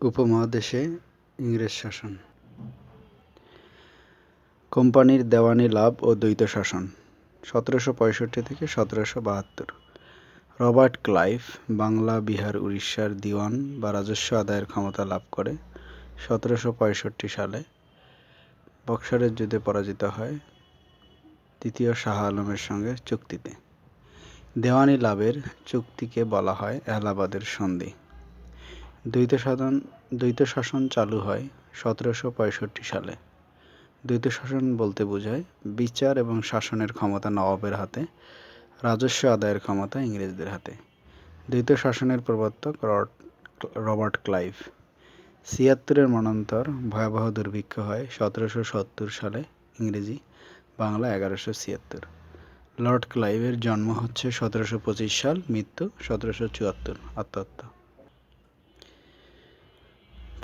উপমহাদেশে ইংরেজ শাসন। কোম্পানির দেওয়ানি লাভ ও দ্বৈত শাসন, সতেরোশো পঁয়ষট্টি থেকে সতেরোশো বাহাত্তর। রবার্ট ক্লাইভ, বাংলা, বিহার, উড়িষ্যার দিওয়ান বা রাজস্ব আদায়ের ক্ষমতা লাভ করে সতেরোশো পঁয়ষট্টি সালে বক্সারের যুদ্ধে পরাজিত হয় তৃতীয় শাহ আলমের সঙ্গে চুক্তিতে। দেওয়ানি লাভের চুক্তিকে বলা হয় এলাহাবাদের সন্ধি। দ্বৈত সাধন দ্বৈত শাসন চালু হয় সতেরোশো পঁয়ষট্টি সালে। দ্বৈত শাসন বলতে বোঝায় বিচার এবং শাসনের ক্ষমতা নবাবের হাতে, রাজস্ব আদায়ের ক্ষমতা ইংরেজদের হাতে। দ্বৈত শাসনের প্রবর্তক রবার্ট ক্লাইভ। ছিয়াত্তরের মনান্তর ভয়াবহ দুর্ভিক্ষ হয় সতেরোশো সত্তর সালে, ইংরেজি, বাংলা এগারোশো ছিয়াত্তর। লর্ড ক্লাইভের জন্ম হচ্ছে সতেরোশো পঁচিশ সাল, মৃত্যু সতেরোশো চুয়াত্তর, আত্মহত্যা।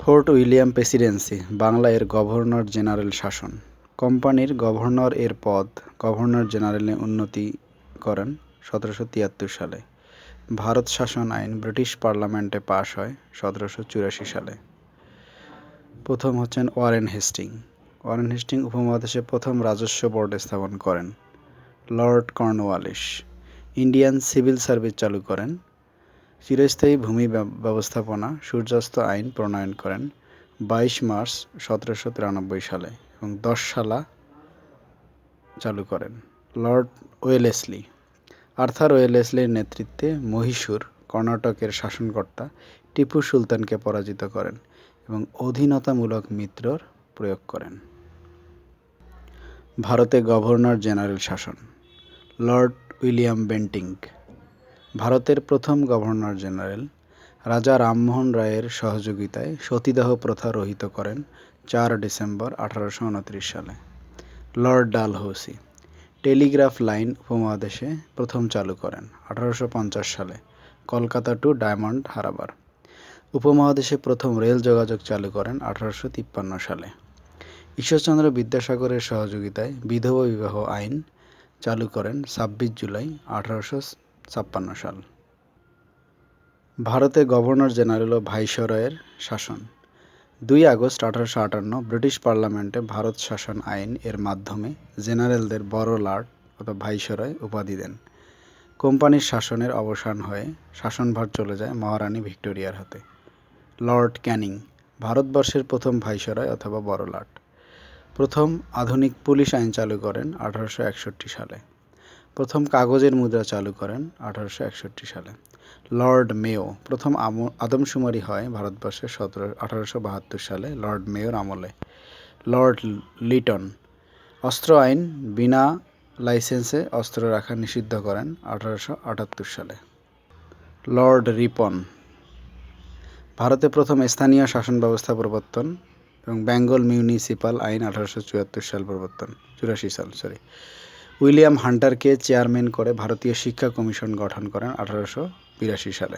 ফোর্ট উইলিয়াম প্রেসিডেন্সি, বাংলা এর গভর্নর জেনারেল শাসন। কোম্পানির গভর্নর এর পদ গভর্নর জেনারেলে উন্নতি করেন সতেরোশো তিয়াত্তর সালে। ভারত শাসন আইন ব্রিটিশ পার্লামেন্টে পাশ হয় সতেরোশো চুরাশি সালে। প্রথম হচ্ছেন ওয়ারেন হেস্টিং। ওয়ারেন হেস্টিং উপমহাদেশে প্রথম রাজস্ব বোর্ড স্থাপন করেন। Lord Cornwallis Indian civil service চালু করেন। চিরস্থায়ী ভূমি ব্যবস্থাপনা সূর্যাস্ত আইন প্রণয়ন করেন বাইশ মার্চ সতেরোশো তিরানব্বই সালে এবং দশ সালা চালু করেন লর্ড ওয়েলেসলি। আর্থার ওয়েলেসলির নেতৃত্বে মহীশূর কর্ণাটকের শাসনকর্তা টিপু সুলতানকে পরাজিত করেন এবং অধীনতামূলক মিত্রর প্রয়োগ করেন। ভারতে গভর্নর জেনারেল শাসন, লর্ড উইলিয়াম বেন্টিং ভারতের প্রথম গভর্নর জেনারেল, রাজা রামমোহন রায়ের সহযোগিতায় সতীদাহ প্রথা রহিত করেন চার ডিসেম্বর আঠারোশো উনত্রিশ সালে। লর্ড ডালহৌসি টেলিগ্রাফ লাইন উপমহাদেশে প্রথম চালু করেন আঠারোশো পঞ্চাশ সালে, কলকাতা টু ডায়মন্ড হারাবার। উপমহাদেশে প্রথম রেল যোগাযোগ চালু করেন আঠারোশো তিপ্পান্ন সালে। ঈশ্বরচন্দ্র বিদ্যাসাগরের সহযোগিতায় বিধবা বিবাহ আইন চালু করেন ছাব্বিশ জুলাই আঠারোশো ছাপ্পান্ন সাল। ভারতে গভর্নর জেনারেল ও ভাইসরয়ের শাসন। দুই আগস্ট আঠারোশো আটান্ন ব্রিটিশ পার্লামেন্টে ভারত শাসন আইন এর মাধ্যমে জেনারেলদের বড় লার্ড অথবা ভাইসরয় উপাধি দেন। কোম্পানির শাসনের অবসান হয়ে শাসনভার চলে যায় মহারানী ভিক্টোরিয়ার হাতে। লর্ড ক্যানিং, ভারতবর্ষের প্রথম ভাইসরয় অথবা বড় লাট। প্রথম আধুনিক পুলিশ আইন চালু করেন আঠারোশো একষট্টি সালে। প্রথম কাগজের মুদ্রা চালু করেন আঠারোশো একষট্টি সালে। লর্ড মেও প্রথম আদমশুমারি হয় ভারতবর্ষের সতেরো আঠারোশো বাহাত্তর সালে লর্ড মেয়র আমলে। লর্ড লিটন অস্ত্র আইন বিনা লাইসেন্সে অস্ত্র রাখা নিষিদ্ধ করেন আঠারোশো আটাত্তর সালে। লর্ড রিপন ভারতে প্রথম স্থানীয় শাসন ব্যবস্থা প্রবর্তন এবং বেঙ্গল মিউনিসিপাল আইন আঠারোশো চুয়াত্তর সাল প্রবর্তন। চুরাশি সাল সরি উইলিয়াম হান্টারকে চেয়ারম্যান করে ভারতীয় শিক্ষা কমিশন গঠন করেন আঠারোশো বিরাশি সালে।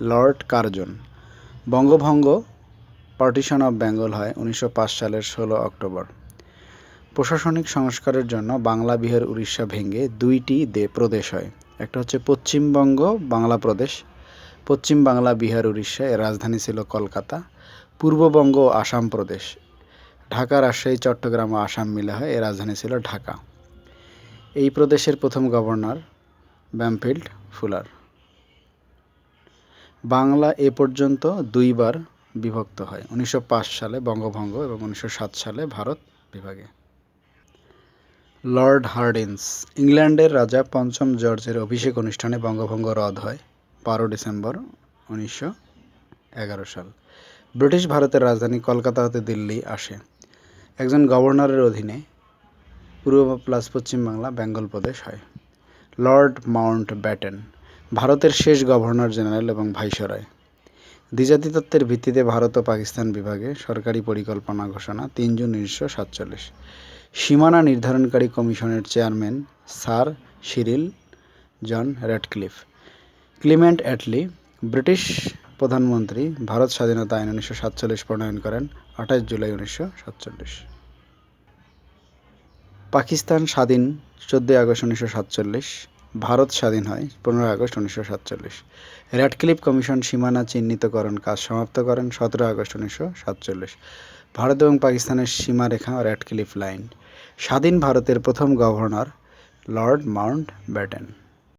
Lord Curzon. বঙ্গভঙ্গ পার্টিশন অফ বেঙ্গল হয় উনিশশো পাঁচ সালের ষোলো অক্টোবর। প্রশাসনিক সংস্কারের জন্য বাংলা, বিহার, উড়িষ্যা ভেঙে দুইটি দে প্রদেশ হয়। একটা হচ্ছে পশ্চিমবঙ্গ, বাংলা প্রদেশ। পশ্চিম বাংলা, বিহার, উড়িষ্যা, এর রাজধানী ছিল কলকাতা। পূর্ববঙ্গ ও আসাম প্রদেশ। ঢাকা, রাজশাহী, চট্টগ্রাম ও আসাম মিলে হয়, এর রাজধানী ছিল ঢাকা। এই প্রদেশের প্রথম গভর্নর ব্যামফিল্ড ফুলার। বাংলা এ পর্যন্ত দুইবার বিভক্ত হয়, উনিশশো পাঁচ সালে বঙ্গভঙ্গ এবং উনিশশো সাত সালে ভারত বিভাগে। লর্ড হার্ডিন্স ইংল্যান্ডের রাজা পঞ্চম জর্জের অভিষেক অনুষ্ঠানে বঙ্গভঙ্গ রদ হয়, বারো ডিসেম্বর উনিশশো এগারো সাল। ব্রিটিশ ভারতের রাজধানী কলকাতা হতে দিল্লি আসে। একজন গভর্নরের অধীনে পূর্ব প্লাস পশ্চিম বাংলা বেঙ্গল প্রদেশ হয়। লর্ড মাউন্ট ব্যাটেন, ভারতের শেষ গভর্নর জেনারেল এবং ভাইসরয়। দ্বিজাতি তত্ত্বের ভিত্তিতে ভারত ও পাকিস্তান বিভাগে সরকারি পরিকল্পনা ঘোষণা তিন জুন উনিশশো সাতচল্লিশ। সীমানা নির্ধারণকারী কমিশনের chairman sir Cyril John Radcliffe Clement Attlee, British প্রধানমন্ত্রী, ভারত স্বাধীনতা আইন উনিশশো সাতচল্লিশ প্রণয়ন করেন আঠাশ জুলাই উনিশশো সাতচল্লিশ। পাকিস্তান স্বাধীন, চোদ্দোই আগস্ট উনিশশো সাতচল্লিশ। ভারত স্বাধীন হয় পনেরো আগস্ট উনিশশো সাতচল্লিশ। র্যাডক্লিফ কমিশন সীমানা চিহ্নিতকরণ কাজ সমাপ্ত করেন সতেরো আগস্ট উনিশশো সাতচল্লিশ। ভারত এবং পাকিস্তানের সীমারেখা র্যাডক্লিফ লাইন। স্বাধীন ভারতের প্রথম গভর্নর লর্ড মাউন্ট ব্যাটেন।